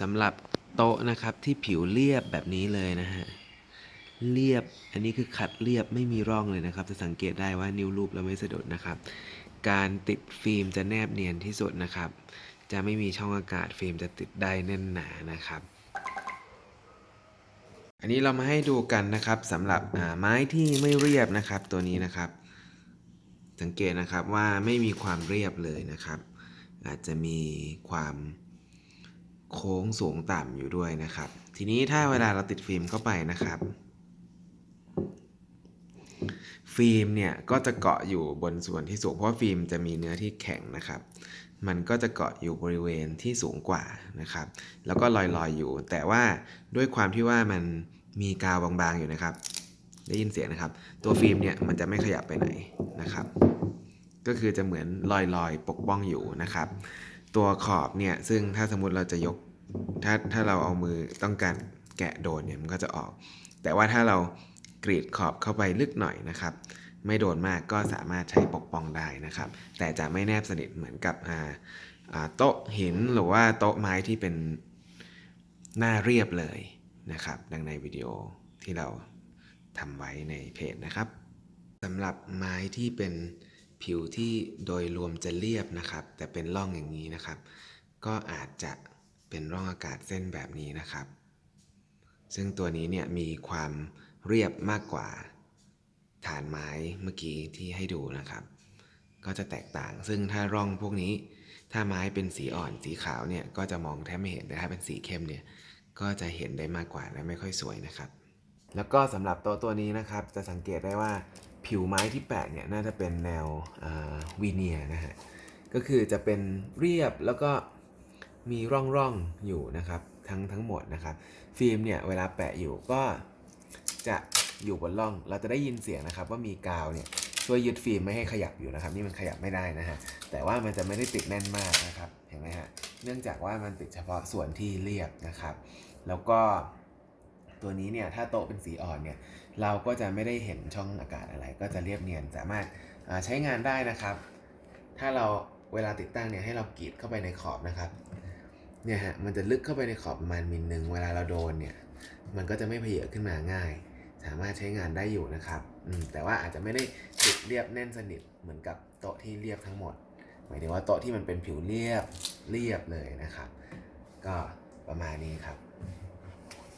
สำหรับโต๊ะนะครับที่ผิวเรียบแบบนี้เลยนะฮะเรียบอันนี้คือขัดเรียบไม่มีร่องเลยนะครับ จะสังเกตได้ว่านิ้วรูปแล้วไม่สะดุดนะครับ การติดฟิล์มจะแนบเนียนที่สุดนะครับ จะไม่มีช่องอากาศฟิล์มจะติดได้แน่นหนานะครับ อันนี้เรามาให้ดูกันนะครับสำหรับไม้ที่ไม่เรียบนะครับ ตัวนี้นะครับ สังเกตนะครับว่าไม่มีความเรียบเลยนะครับ อาจจะมีความ โค้งสูงต่ำอยู่ด้วยนะครับ ทีนี้ถ้าเวลาเราติดฟิล์มเข้าไปนะครับ ฟิล์มเนี่ยก็จะเกาะอยู่บนส่วนที่สูงเพราะฟิล์มจะมีเนื้อที่แข็งนะครับ มันก็จะเกาะอยู่บริเวณที่สูงกว่านะครับ แล้วก็ลอยๆอยู่ แต่ว่าด้วยความที่ว่ามันมีกาวบางๆอยู่นะครับ ได้ยินเสียงนะครับ ตัวฟิล์มเนี่ยมันจะไม่ขยับไปไหนนะครับ ก็คือจะเหมือนลอยๆปกป้องอยู่นะครับ ตัวขอบเนี่ยซึ่งถ้าสมมติเราจะยกถ้าถ้าเราเอามือต้องการแกะโดนเนี่ยมันก็จะออก แต่ว่าถ้าเรากรีดขอบเข้าไปลึกหน่อยนะครับ ไม่โดนมากก็สามารถใช้ปกป้องได้นะครับ แต่จะไม่แนบสนิทเหมือนกับโต๊ะหินหรือว่าโต๊ะไม้ที่เป็นหน้าเรียบเลยนะครับ ดังในวิดีโอที่เราทำไว้ในเพจนะครับสำหรับไม้ที่เป็น ผิวที่โดยรวมจะเรียบนะครับ แต่เป็นร่องอย่างนี้นะครับ ก็อาจจะเป็นร่องอากาศเส้นแบบนี้นะครับ ซึ่งตัวนี้เนี่ยมีความเรียบมากกว่าฐานไม้เมื่อกี้ที่ให้ดูนะครับ ก็จะแตกต่าง ซึ่งถ้าร่องพวกนี้ ถ้าไม้เป็นสีอ่อนสีขาวเนี่ยก็จะมองแทบไม่เห็นแต่ถ้าเป็นสีเข้มเนี่ยก็จะเห็นได้มากกว่าและไม่ค่อยสวยนะครับ แล้วก็สำหรับต๊ะตัวนี้นะครับ จะสังเกตได้ว่า ผิวไม้ที่แปะเนี่ยน่าจะเป็นแนววีเนียนะฮะก็คือจะเป็นเรียบแล้วก็มีร่องร่องอยู่นะครับทั้งทั้งหมดนะครับ ฟิล์มเนี่ยเวลาแปะอยู่ก็จะอยู่บนร่องเราจะได้ยินเสียงนะครับ ว่ามีกาวเนี่ยช่วยยึดฟิล์มไม่ให้ขยับอยู่นะครับ นี่มันขยับไม่ได้นะฮะแต่ว่ามันจะไม่ได้ติดแน่นมากนะครับเห็นไหมฮะเนื่องจากว่ามันติดเฉพาะส่วนที่เรียบนะครับ แล้วก็ ตัวนี้เนี่ยถ้าโต๊ะเป็นสีอ่อนเนี่ยเราก็จะไม่ได้เห็นช่องอากาศอะไร ก็จะเรียบเนียนสามารถใช้งานได้นะครับ ถ้าเราเวลาติดตั้งเนี่ยให้เรากรีดเข้าไปในขอบนะครับเนี่ยฮะมันจะลึกเข้าไปในขอบประมาณมิลหนึ่งเวลาเราโดนเนี่ยมันก็จะไม่เพเยอขึ้นมาง่าย สามารถใช้งานได้อยู่นะครับอืแต่ว่าอาจจะไม่ได้ติดเรียบแน่นสนิทเหมือนกับโต๊ะที่เรียบทั้งหมดหมายถึงว่าโต๊ะที่มันเป็นผิวเรียบเรียบเลยนะครับ ก็ประมาณนี้ครับ